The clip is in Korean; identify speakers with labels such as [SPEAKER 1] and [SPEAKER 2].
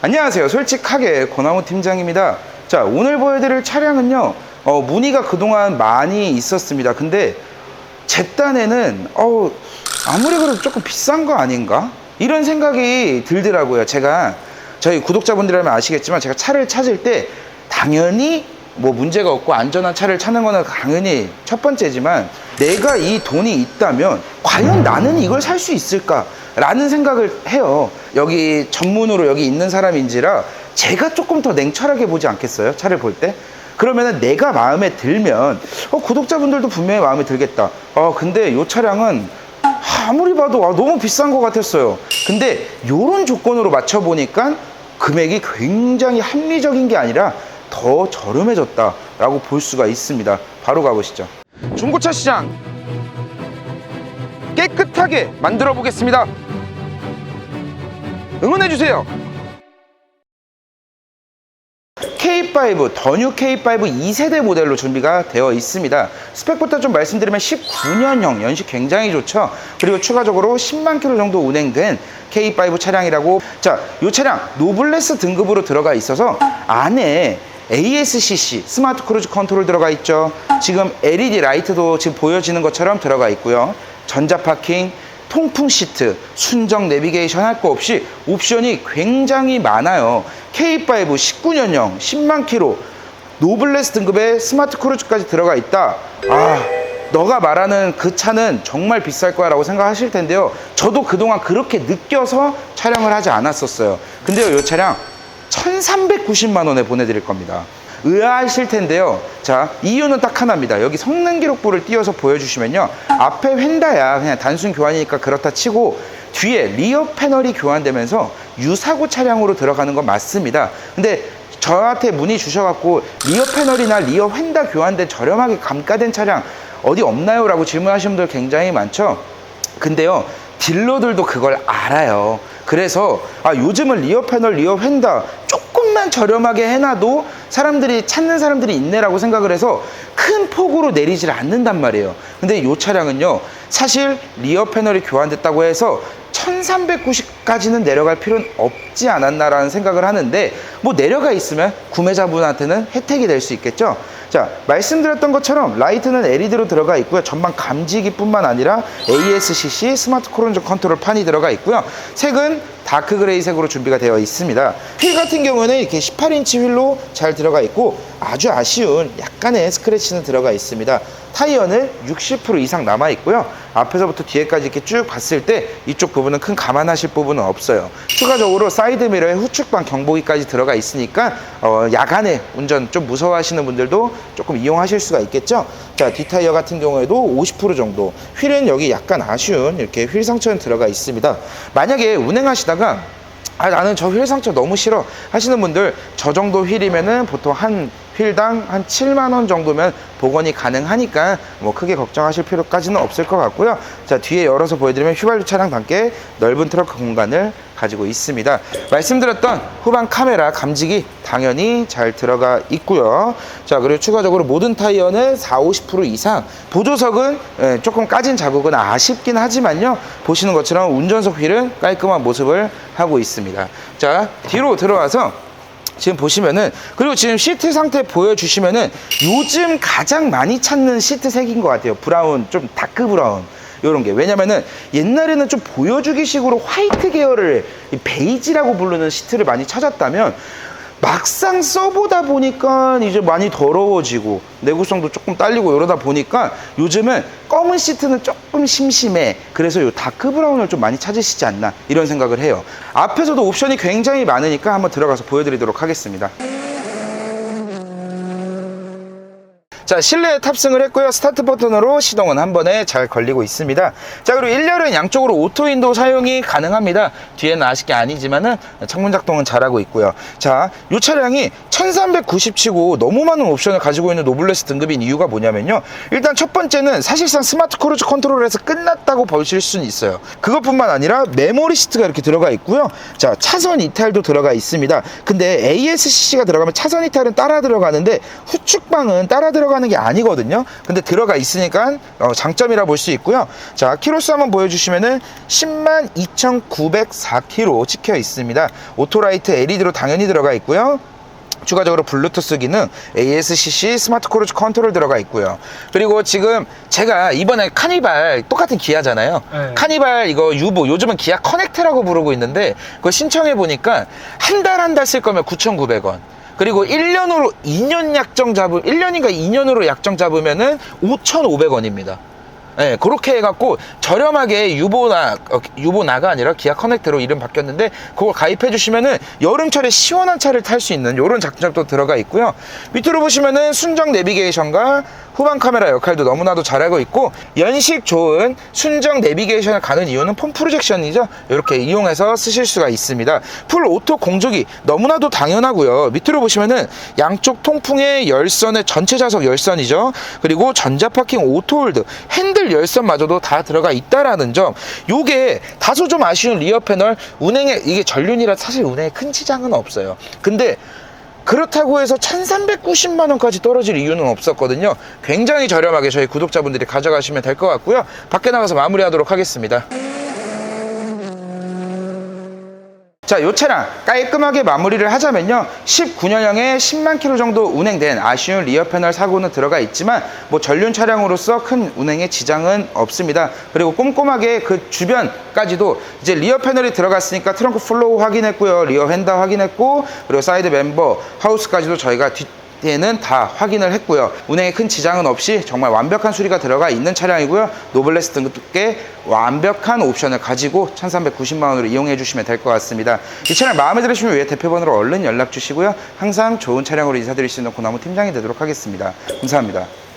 [SPEAKER 1] 안녕하세요. 솔직하게 고나무 팀장입니다. 자, 오늘 보여드릴 차량은요, 어, 문의가 그동안 많이 있었습니다. 근데 제 딴에는, 어 아무리 그래도 조금 비싼 거 아닌가? 이런 생각이 들더라고요. 제가 저희 구독자분들이라면 아시겠지만 제가 차를 찾을 때 당연히 뭐 문제가 없고 안전한 차를 찾는 거는 당연히 첫 번째지만 내가 이 돈이 있다면 과연 나는 이걸 살 수 있을까? 라는 생각을 해요. 여기 전문으로 여기 있는 사람인지라 제가 조금 더 냉철하게 보지 않겠어요? 차를 볼 때? 그러면은 내가 마음에 들면 어, 구독자분들도 분명히 마음에 들겠다. 어, 근데 이 차량은 아무리 봐도 아, 너무 비싼 것 같았어요. 근데 이런 조건으로 맞춰보니까 금액이 굉장히 합리적인 게 아니라 더 저렴해졌다라고 볼 수가 있습니다. 바로 가보시죠. 중고차 시장 깨끗하게 만들어 보겠습니다. 응원해 주세요. K5, 더뉴 K5 2세대 모델로 준비가 되어 있습니다. 스펙부터 좀 말씀드리면 19년형, 연식 굉장히 좋죠. 그리고 추가적으로 10만 킬로 정도 운행된 K5 차량이라고. 자, 이 차량 노블레스 등급으로 들어가 있어서 안에 ASCC 스마트 크루즈 컨트롤 들어가 있죠. 지금 LED 라이트도 지금 보여지는 것처럼 들어가 있고요. 전자 파킹, 통풍 시트, 순정 내비게이션 할 거 없이 옵션이 굉장히 많아요. K5 19년형 10만 킬로 노블레스 등급의 스마트 크루즈까지 들어가 있다. 아, 너가 말하는 그 차는 정말 비쌀 거야 라고 생각하실 텐데요. 저도 그동안 그렇게 느껴서 촬영을 하지 않았었어요. 근데요, 이 차량 1390만 원에 보내드릴 겁니다. 의아하실 텐데요. 자, 이유는 딱 하나입니다. 여기 성능 기록부를 띄워서 보여주시면요. 앞에 휀다야 그냥 단순 교환이니까 그렇다 치고 뒤에 리어 패널이 교환되면서 유사고 차량으로 들어가는 건 맞습니다. 근데 저한테 문의 주셔갖고 리어 패널이나 리어 휀다 교환된 저렴하게 감가된 차량 어디 없나요? 라고 질문하시는 분들 굉장히 많죠. 근데요, 딜러들도 그걸 알아요. 그래서 아, 요즘은 리어 패널, 리어 휀다 조금만 저렴하게 해놔도 사람들이 찾는 사람들이 있네라고 생각을 해서 큰 폭으로 내리질 않는단 말이에요. 근데 이 차량은요, 사실 리어 패널이 교환됐다고 해서 1390까지는 내려갈 필요는 없지 않았나라는 생각을 하는데 뭐 내려가 있으면 구매자분한테는 혜택이 될 수 있겠죠. 자, 말씀드렸던 것처럼 라이트는 LED로 들어가 있고요. 전방 감지기뿐만 아니라 ASCC 스마트 크루즈 컨트롤 판이 들어가 있고요. 색은 다크 그레이 색으로 준비가 되어 있습니다. 휠 같은 경우는 이렇게 18인치 휠로 잘 들어가 있고 아주 아쉬운 약간의 스크래치는 들어가 있습니다. 타이어는 60% 이상 남아 있고요. 앞에서부터 뒤에까지 이렇게 쭉 봤을 때 이쪽 부분은 큰 감안하실 부분은 없어요. 추가적으로 사이드 미러에 후측방 경보기까지 들어가 있으니까 어, 야간에 운전 좀 무서워하시는 분들도 조금 이용하실 수가 있겠죠. 자, 뒷타이어 같은 경우에도 50% 정도. 휠은 여기 약간 아쉬운 이렇게 휠 상처는 들어가 있습니다. 만약에 운행하시다가 아 나는 저 휠 상처 너무 싫어 하시는 분들 저 정도 휠이면은 보통 한 휠당 한 7만 원 정도면 복원이 가능하니까 뭐 크게 걱정하실 필요까지는 없을 것 같고요. 자 뒤에 열어서 보여드리면 휘발유 차량답게 넓은 트렁크 공간을 가지고 있습니다. 말씀드렸던 후방 카메라 감지기 당연히 잘 들어가 있고요. 자 그리고 추가적으로 모든 타이어는 4, 50% 이상 보조석은 예, 조금 까진 자국은 아쉽긴 하지만요. 보시는 것처럼 운전석 휠은 깔끔한 모습을 하고 있습니다. 자 뒤로 들어와서 지금 보시면은 그리고 지금 시트 상태 보여주시면은 요즘 가장 많이 찾는 시트 색인 것 같아요. 브라운 좀 다크 브라운. 요런 게. 왜냐면은 옛날에는 좀 보여주기 식으로 화이트 계열을 이 베이지라고 부르는 시트를 많이 찾았다면 막상 써보다 보니까 이제 많이 더러워지고 내구성도 조금 딸리고 이러다 보니까 요즘은 검은 시트는 조금 심심해. 그래서 요 다크 브라운을 좀 많이 찾으시지 않나 이런 생각을 해요. 앞에서도 옵션이 굉장히 많으니까 한번 들어가서 보여드리도록 하겠습니다 자 실내에 탑승을 했고요. 스타트 버튼으로 시동은 한 번에 잘 걸리고 있습니다. 자 그리고 1열은 양쪽으로 오토 윈도우 사용이 가능합니다. 뒤에는 아쉽게 아니지만은 창문 작동은 잘하고 있고요. 자 이 차량이 1390치고 너무 많은 옵션을 가지고 있는 노블레스 등급인 이유가 뭐냐면요. 일단 첫 번째는 사실상 스마트 크루즈 컨트롤에서 끝났다고 보실 수는 있어요. 그것뿐만 아니라 메모리 시트가 이렇게 들어가 있고요. 자 차선 이탈도 들어가 있습니다. 근데 ASCC가 들어가면 차선 이탈은 따라 들어가는데 후측방은 따라 들어가 는 하는 게 아니거든요. 근데 들어가 있으니까 어, 장점이라 볼 수 있고요. 자, 키로수 한번 보여주시면은 10만 2,904km 찍혀 있습니다. 오토라이트 LED로 당연히 들어가 있고요. 추가적으로 블루투스 기능, ASCC 스마트 크루즈 컨트롤 들어가 있고요. 그리고 지금 제가 이번에 카니발 똑같은 기아잖아요.
[SPEAKER 2] 네.
[SPEAKER 1] 카니발 이거 유보 요즘은 기아 커넥트라고 부르고 있는데 그거 신청해 보니까 한 달 한 달 쓸 거면 9,900원. 그리고 1년으로 2년 약정 잡으 1년인가 2년으로 약정 잡으면은 5,500원입니다. 네, 그렇게 해갖고 저렴하게 유보나 어, 유보나가 아니라 기아 커넥트로 이름 바뀌었는데 그걸 가입해 주시면은 여름철에 시원한 차를 탈 수 있는 이런 장점도 들어가 있고요. 밑으로 보시면은 순정 내비게이션과 후방 카메라 역할도 너무나도 잘하고 있고 연식 좋은 순정 내비게이션을 가는 이유는 폰 프로젝션이죠. 이렇게 이용해서 쓰실 수가 있습니다. 풀 오토 공조기 너무나도 당연하고요. 밑으로 보시면은 양쪽 통풍의 열선의 전체 좌석 열선이죠. 그리고 전자 파킹 오토 홀드 핸들 열선마저도 다 들어가 있다라는 점. 요게 다소 좀 아쉬운 리어 패널 운행에 이게 전륜이라 사실 운행에 큰 지장은 없어요. 근데 그렇다고 해서 1390만 원까지 떨어질 이유는 없었거든요. 굉장히 저렴하게 저희 구독자분들이 가져가시면 될 것 같고요. 밖에 나가서 마무리하도록 하겠습니다. 자, 요 차량 깔끔하게 마무리를 하자면요. 19년형에 10만 킬로 정도 운행된 아쉬운 리어 패널 사고는 들어가 있지만 뭐 전륜 차량으로서 큰 운행에 지장은 없습니다. 그리고 꼼꼼하게 그 주변까지도 이제 리어 패널이 들어갔으니까 트렁크 플로우 확인했고요. 리어 핸더 확인했고 그리고 사이드 멤버 하우스까지도 저희가 뒤 에는 다 확인을 했고요. 운행에 큰 지장은 없이 정말 완벽한 수리가 들어가 있는 차량이고요. 노블레스 등급계 완벽한 옵션을 가지고 1390만 원으로 이용해 주시면 될 것 같습니다. 이 차량 마음에 들으시면 위에 대표번호로 얼른 연락 주시고요. 항상 좋은 차량으로 인사드릴 수 있는 고나무 팀장이 되도록 하겠습니다. 감사합니다.